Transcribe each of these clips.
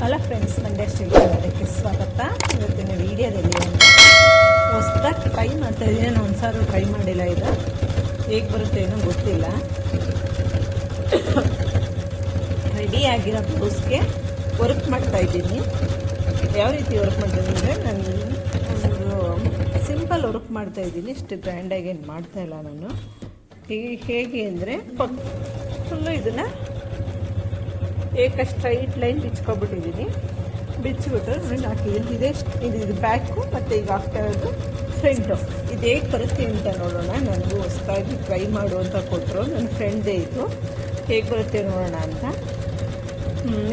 Hello friends Mandya street ಅದಕ್ಕೆ ಸ್ವಾಗತ. ಇವತ್ತಿನ ವಿಡಿಯೋದಲ್ಲಿ ಹೊಸ್ದಾಗಿ ಟ್ರೈ ಮಾಡ್ತಾ ಇದ್ದೀನಿ ನಾನು ಒಂದು ಸಾರು ಟ್ರೈ ಮಾಡಿಲ್ಲ ಇದು ಹೇಗೆ ಬರುತ್ತೆ ಏನೋ ಗೊತ್ತಿಲ್ಲ. ರೆಡಿ ಆಗಿರೋ ಬ್ಲೌಸ್ಗೆ ವರ್ಕ್ ಮಾಡ್ತಾ ಇದ್ದೀನಿ. ಯಾವ ರೀತಿ ವರ್ಕ್ ಮಾಡ್ತೀನಿ ಅಂದರೆ, ನಾನು ಒಂದು ಸಿಂಪಲ್ ವರ್ಕ್ ಮಾಡ್ತಾ ಇದ್ದೀನಿ. ಇಷ್ಟು ಗ್ರ್ಯಾಂಡಾಗಿ ಏನು ಮಾಡ್ತಾ ಇಲ್ಲ ನಾನು. ಹೇಗೆ ಹೇಗೆ ಅಂದರೆ ಫುಲ್ಲು ಇದನ್ನು ಏಕ ಸ್ಟ್ರೈಟ್ ಲೈನ್ ಬಿಚ್ಕೊಬಿಟ್ಟಿದ್ದೀನಿ. ಬಿಚ್ಚಿಬಿಟ್ಟು ನೋಡಿ ನಾಲ್ಕು ಇಲ್ಲಿದೆ ಇದು ಇದು ಬ್ಯಾಕು ಮತ್ತು ಈಗ ಆಫ್ಟರ್ ಇರೋದು ಫ್ರೆಂಡು ಇದು ಹೇಗೆ ಬರುತ್ತೆ ಅಂತ ನೋಡೋಣ. ನನಗೂ ಹೊಸದಾಗಿ ಟ್ರೈ ಮಾಡು ಅಂತ ಕೊಟ್ಟರು ನನ್ನ ಫ್ರೆಂಡ್ದೇ ಇದು ಹೇಗೆ ಬರುತ್ತೆ ನೋಡೋಣ ಅಂತ.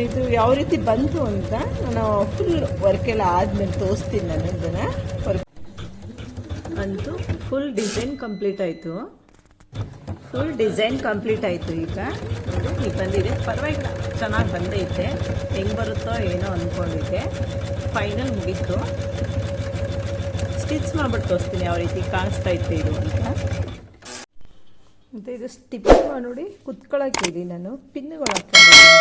ಇದು ಯಾವ ರೀತಿ ಬಂತು ಅಂತ ನಾನು ಫುಲ್ ವರ್ಕೆಲ್ಲ ಆದಮೇಲೆ ತೋರಿಸ್ತೀನಿ ನಾನು ಇದನ್ನು. ವರ್ಕ್ ಅಂತೂ ಫುಲ್ ಡಿಸೈನ್ ಕಂಪ್ಲೀಟ್ ಆಯಿತು. ಫುಲ್ ಡಿಸೈನ್ ಕಂಪ್ಲೀಟ್ ಆಯಿತು ಈಗ. ಈಗ ಬಂದಿದೆ. ಪರವಾಗಿಲ್ಲ, ಚೆನ್ನಾಗಿ ಬಂದೈತೆ. ಹೆಂಗೆ ಬರುತ್ತೋ ಏನೋ ಅಂದ್ಕೊಂಡಿದ್ದೆ ಫೈನಲ್ ಮುಗೀತು. ಸ್ಟಿಚ್ ಮಾಡ್ಬಿಟ್ಟು ತೋರಿಸ್ತೀನಿ ಯಾವ ರೀತಿ ಕಾಣಿಸ್ತಾ ಇತ್ತು ಇದು ಅಂತ. ಮತ್ತು ಇದು ಸ್ಟಿಪ್ಪಿಂಗ್ ನೋಡಿ ಕುತ್ಕೊಳ್ಳೋಕ್ಕಿದ್ದೀನಿ ನಾನು. ಪಿನ್ನುಗಳು ಹಾಕ್ಕೊಂಡಿದ್ದೀನಿ.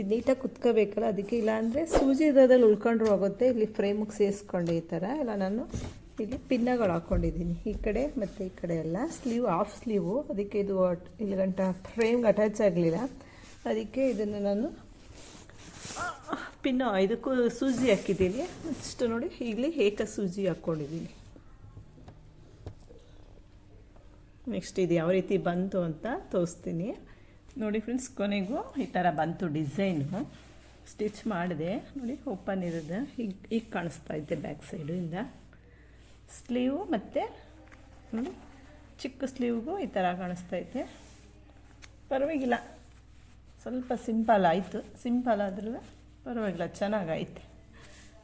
ಇದು ನೀಟಾಗಿ ಕುತ್ಕೋಬೇಕಲ್ಲ, ಅದಕ್ಕೆ ಇಲ್ಲಾಂದರೆ ಸೂಜಿ ಇರೋದ್ರಲ್ಲಿ ಉಳ್ಕೊಂಡ್ರು ಹೋಗುತ್ತೆ. ಇಲ್ಲಿ ಫ್ರೇಮಿಗೆ ಸೇರಿಸ್ಕೊಂಡೆ ಈ ಥರ. ಇಲ್ಲ, ನಾನು ಇಲ್ಲಿ ಪಿನ್ನಗಳು ಹಾಕ್ಕೊಂಡಿದ್ದೀನಿ ಈ ಕಡೆ ಮತ್ತು ಈ ಕಡೆ ಎಲ್ಲ. Sleeve of sleeve. ಅದಕ್ಕೆ ಇದು ಇಲ್ಲಿ ಗಂಟ ಫ್ರೇಮ್ಗೆ ಅಟ್ಯಾಚ್ ಆಗಲಿಲ್ಲ. ಅದಕ್ಕೆ ಇದನ್ನು ನಾನು, ಪಿನ್ನು ಇದಕ್ಕೂ ಸೂಜಿ ಹಾಕಿದ್ದೀನಿ. ಇಷ್ಟು ನೋಡಿ, ಈಗಲೇ ಏಕ ಸೂಜಿ ಹಾಕ್ಕೊಂಡಿದ್ದೀನಿ ನೆಕ್ಸ್ಟ್ ಇದು ಯಾವ ರೀತಿ ಬಂತು ಅಂತ ತೋರಿಸ್ತೀನಿ. ನೋಡಿ ಫ್ರೆಂಡ್ಸ್ ಕೊನೆಗೂ ಈ ಥರ ಬಂತು ಡಿಸೈನು ಸ್ಟಿಚ್ ಮಾಡಿದೆ. ನೋಡಿ ಓಪನ್ ಇರೋದು. ಈಗ ಈಗ ಕಾಣಿಸ್ತಾ ಇದ್ದೆ ಬ್ಯಾಕ್ ಸೈಡು ಇಂದ. ಸ್ಲೀವು ಮತ್ತು ನೋಡಿ ಚಿಕ್ಕ ಸ್ಲೀವ್ಗೂ ಈ ಥರ ಕಾಣಿಸ್ತೈತೆ. ಪರವಾಗಿಲ್ಲ. ಸ್ವಲ್ಪ ಸಿಂಪಲ್ ಆಯಿತು. ಸಿಂಪಲ್ ಆದ್ರೂ ಪರವಾಗಿಲ್ಲ, ಚೆನ್ನಾಗೈತೆ.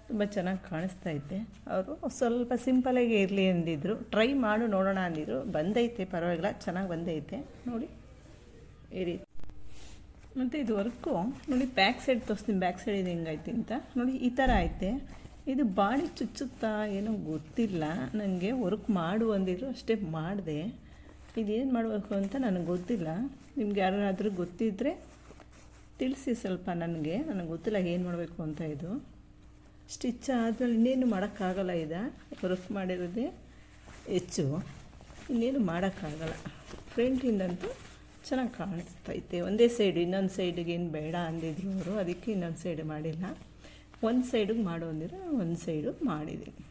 ತುಂಬ ಚೆನ್ನಾಗಿ ಕಾಣಿಸ್ತಾ ಐತೆ ಅವರು ಸ್ವಲ್ಪ ಸಿಂಪಲಾಗಿ ಇರಲಿ ಅಂದಿದ್ರು. ಟ್ರೈ ಮಾಡು, ನೋಡೋಣ ಅಂದಿದ್ರು. ಬಂದೈತೆ, ಪರವಾಗಿಲ್ಲ, ಚೆನ್ನಾಗಿ ಬಂದೈತೆ. ನೋಡಿ, ಈ ರೀತಿ. ಮತ್ತು ಇದು ವರ್ಕು ನೋಡಿ ಬ್ಯಾಕ್ ಸೈಡ್ ತೋರಿಸ್ತೀನಿ. ಬ್ಯಾಕ್ ಸೈಡ್ ಇದು ಹೆಂಗೈತೆ ಅಂತ. ನೋಡಿ, ಈ ಥರ ಐತೆ. ಇದು ಬಾಡಿ ಚುಚ್ಚುತ್ತಾ ಏನೋ ಗೊತ್ತಿಲ್ಲ. ನನಗೆ ವರ್ಕ್ ಮಾಡು ಅಂದಿದ್ರು ಅಷ್ಟೇ ಮಾಡಿದೆ. ಇದೇನು ಮಾಡಬೇಕು ಅಂತ ನನಗೆ ಗೊತ್ತಿಲ್ಲ. ನಿಮ್ಗೆ ಯಾರಾದರೂ ಗೊತ್ತಿದ್ದರೆ ತಿಳಿಸಿ ಸ್ವಲ್ಪ ನನಗೆ. ನನಗೆ ಗೊತ್ತಿಲ್ಲ ಏನು ಮಾಡಬೇಕು ಅಂತ ಇದು. ಸ್ಟಿಚ್ ಆದಮೇಲೆ ಇನ್ನೇನು ಮಾಡೋಕ್ಕಾಗಲ್ಲ ಇದು ವರ್ಕ್ ಮಾಡಿರೋದೇ ಹೆಚ್ಚು. ಇನ್ನೇನು ಮಾಡೋಕ್ಕಾಗಲ್ಲ. ಫ್ರಂಟಿಂದಂತೂ ಚೆನ್ನಾಗಿ ಕಾಣಿಸ್ತೈತೆ. ಒಂದೇ ಸೈಡ್ ಇನ್ನೊಂದು ಸೈಡಿಗೆ ಏನು ಬೇಡ ಅಂದಿದ್ರು ಅವರು. ಅದಕ್ಕೆ ಇನ್ನೊಂದು ಸೈಡ್ ಮಾಡಿಲ್ಲ. ಒಂದು ಸೈಡಿಗೆ ಮಾಡು ಅಂದಿರ, ಒಂದು ಸೈಡು ಮಾಡಿದ್ದೀನಿ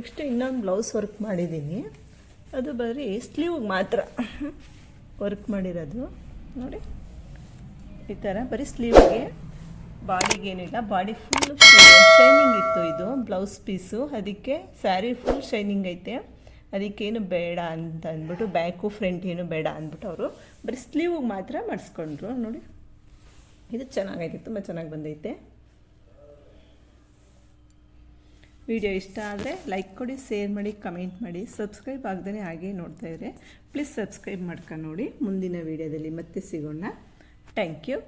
ನೆಕ್ಸ್ಟ್ ಇನ್ನೊಂದು ಬ್ಲೌಸ್ ವರ್ಕ್ ಮಾಡಿದ್ದೀನಿ. ಅದು ಬರೀ ಸ್ಲೀವ್ಗೆ ಮಾತ್ರ ವರ್ಕ್ ಮಾಡಿರೋದು. ನೋಡಿ, ಈ ಥರ ಬರೀ ಸ್ಲೀವ್ಗೆ ಬಾಡಿಗೇನಿಲ್ಲ ಬಾಡಿ ಫುಲ್ ಶೈನಿಂಗ್ ಇತ್ತು ಇದು ಬ್ಲೌಸ್ ಪೀಸು ಅದಕ್ಕೆ ಸ್ಯಾರಿ ಫುಲ್ ಶೈನಿಂಗ್ ಐತೆ. ಅದಕ್ಕೇನು ಬೇಡ ಅಂತ ಅಂದ್ಬಿಟ್ಟು ಬ್ಯಾಕು ಫ್ರಂಟ್ ಏನು ಬೇಡ ಅಂದ್ಬಿಟ್ಟು ಅವರು ಬರೀ ಸ್ಲೀವ್ಗೆ ಮಾತ್ರ ಮಾಡಿಸ್ಕೊಂಡ್ರು. ನೋಡಿ. ಇದು ಚೆನ್ನಾಗೈತೆ, ತುಂಬ ಚೆನ್ನಾಗಿ ಬಂದೈತೆ. ವಿಡಿಯೋ ಇಷ್ಟ ಆದರೆ ಲೈಕ್ ಕೊಡಿ, ಶೇರ್ ಮಾಡಿ, ಕಮೆಂಟ್ ಮಾಡಿ. ಸಬ್ಸ್ಕ್ರೈಬ್ ಆಗದೇ ಹಾಗೆ ನೋಡ್ತಾ ಇದ್ರೆ, ಪ್ಲೀಸ್ ಸಬ್ಸ್ಕ್ರೈಬ್ ಮಾಡ್ಕೊಂಡು ನೋಡಿ. ಮುಂದಿನ ವಿಡಿಯೋದಲ್ಲಿ ಮತ್ತೆ ಸಿಗೋಣ. Thank you.